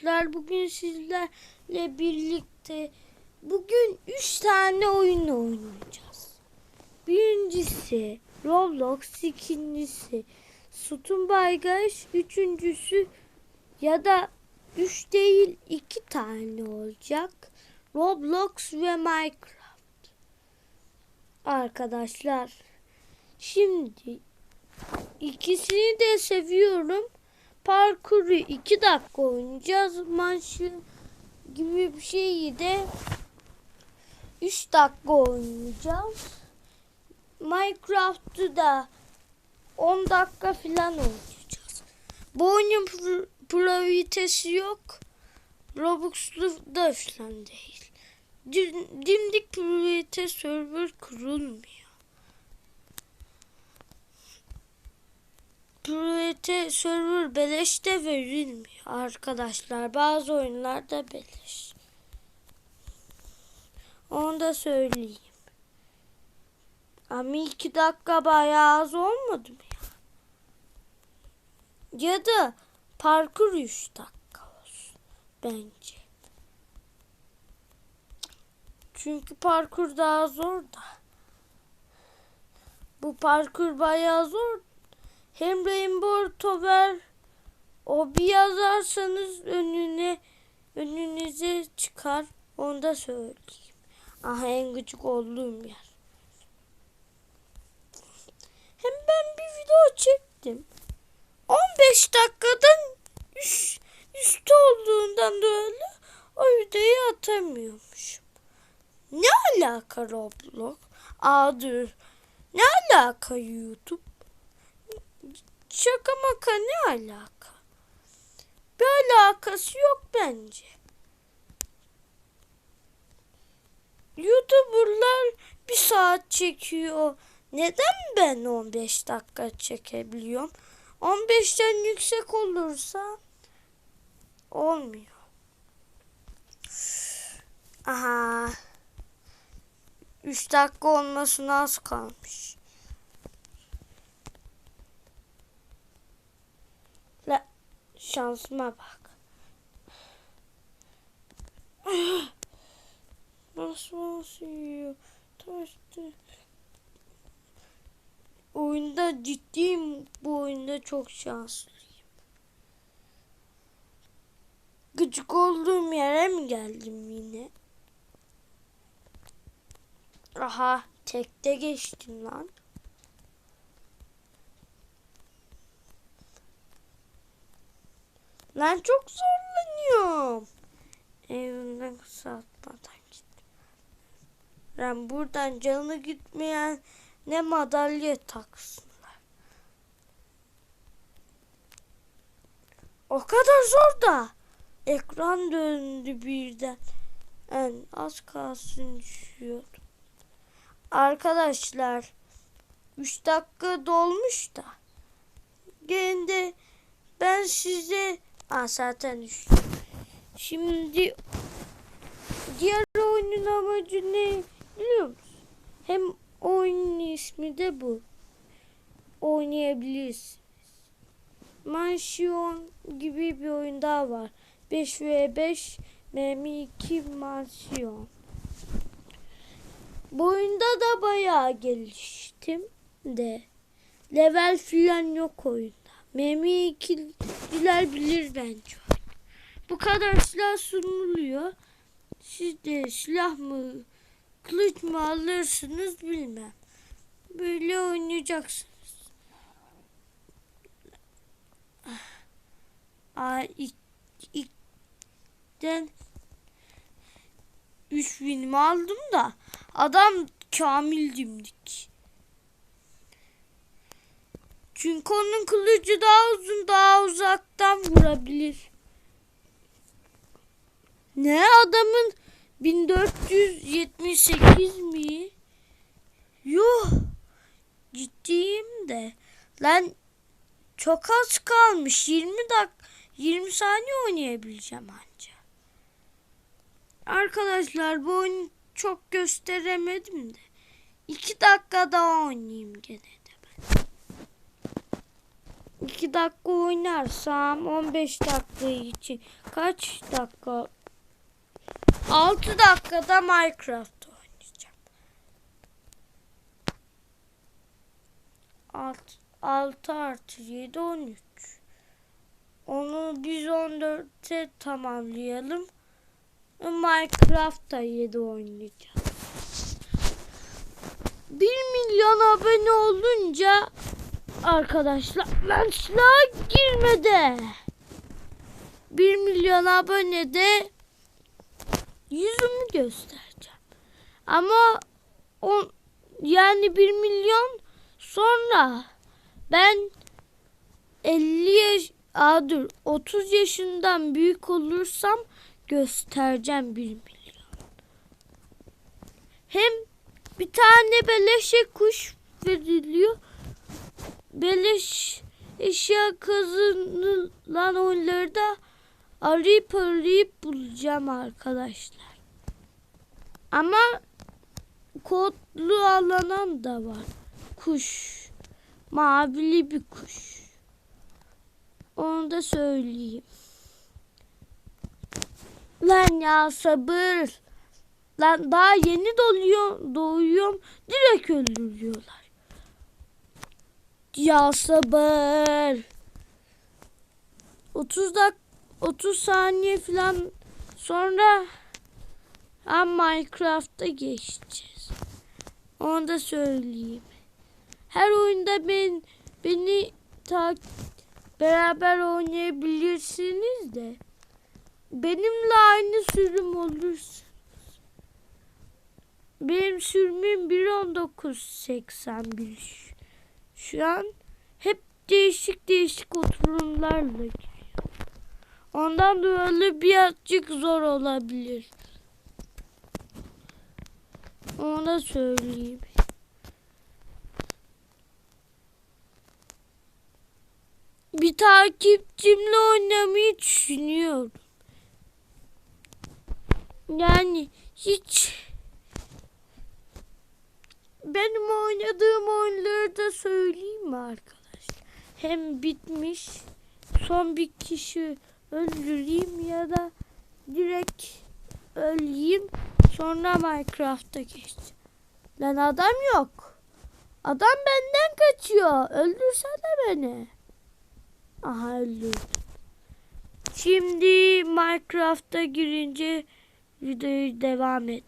arkadaşlar. Bugün sizlerle birlikte bugün 3 tane oyun oynayacağız. Birincisi Roblox, ikincisi Sütun Baygaş, üçüncüsü ya da 3 değil 2 tane olacak. Roblox ve Minecraft. Arkadaşlar şimdi ikisini de seviyorum. Parkuru 2 dakika oynayacağız. Manşı gibi bir şeyi de 3 dakika oynayacağız. Minecraft'ı da 10 dakika falan oynayacağız. Bu oyunun pro, vitesi yok. Robux'lu da falan değil. Dim- Dimdik pro vites server kurulmuyor. Priority server beleş de verilmiyor arkadaşlar. Bazı oyunlarda beleş. Onu da söyleyeyim. Ama iki dakika bayağı az olmadı mı ya? Ya da parkur üç dakika olsun bence. Çünkü parkur daha zor da. Bu parkur bayağı zor hem Rainbow Tower o bir yazarsanız önüne önünüze çıkar. Onu da söyleyeyim. Aha en gıcık olduğum yer. Hem ben bir video çektim. 15 dakikadan üst, üstü olduğundan dolayı o videoyu atamıyormuşum. Ne alaka Roblox? Aa dur. Ne alaka YouTube? Şaka maka ne alaka? Bir alakası yok bence. YouTuber'lar bir saat çekiyor. Neden ben 15 dakika çekebiliyorum? 15'ten yüksek olursa olmuyor. Aha. 3 dakika olmasına az kalmış. Şansıma bak. Nasıl nasıl yiyor? Taştı. Oyunda ciddiyim. Bu oyunda çok şanslıyım. Gıcık olduğum yere mi geldim yine? Aha tekte geçtim lan. Lan çok zorlanıyorum. Evimden kısaltmadan gittim. Ben buradan canı gitmeyen ne madalya taksınlar. O kadar zor da. Ekran döndü birden. En az kalsın düşüyordu. Arkadaşlar 3 dakika dolmuş da. Gene ben size Aa, zaten. Şimdi diğer oyunun amacı ne biliyor musun? Hem oyunun ismi de bu. Oynayabilirsiniz. Mansiyon gibi bir oyun daha var. 5 v 5 MM2 mansiyon. Bu oyunda da bayağı geliştim de. Level filan yok oyunda. Memi ikililer bilir bence. Bu kadar silah sunuluyor. Siz de silah mı kılıç mı alırsınız bilmem. Böyle oynayacaksınız. Aa, ilk, ilkten 3000'imi aldım da adam kamil dimdik. Çünkü onun kılıcı daha uzun, daha uzaktan vurabilir. Ne adamın 1478 mi? Yuh. Ciddiyim de. Lan çok az kalmış. 20 dak 20 saniye oynayabileceğim anca. Arkadaşlar bu oyunu çok gösteremedim de. 2 dakika daha oynayayım gene de ben. 2 dakika oynarsam 15 dakika için kaç dakika? 6 dakikada Minecraft oynayacağım. 6, 6 artı 7 13. Onu biz 14'te tamamlayalım. Minecraft'ta 7 oynayacağız. 1 milyon abone olunca arkadaşlar silah girmedi. 1 milyon abonede yüzümü göstereceğim. Ama o yani 1 milyon sonra ben 50 yaş Aa, dur 30 yaşından büyük olursam göstereceğim 1 milyon. Hem bir tane beleşe kuş veriliyor. Beleş eşya kazanılan oyunlarda arayıp arayıp bulacağım arkadaşlar. Ama kodlu alanan da var. Kuş. Mavili bir kuş. Onu da söyleyeyim. Lan ya sabır. Lan daha yeni doluyor, doğuyorum. Direkt öldürüyorlar. Ya sabır. 30 dak 30 saniye falan sonra ha Minecraft'a geçeceğiz. Onu da söyleyeyim. Her oyunda ben beni ta, beraber oynayabilirsiniz de benimle aynı sürüm olursa benim sürümüm 1.1981 şu- şu an hep değişik değişik oturumlarla giriyor. Ondan dolayı birazcık zor olabilir. Onu da söyleyeyim. Bir takipçimle oynamayı düşünüyorum. Yani hiç benim oynadığım oyunları da söyleyeyim mi arkadaşlar? Hem bitmiş son bir kişi öldüreyim ya da direkt öleyim sonra Minecraft'a geçeceğim. Lan adam yok. Adam benden kaçıyor. Öldürsene beni. Aha öldürdüm. Şimdi Minecraft'a girince videoyu devam et.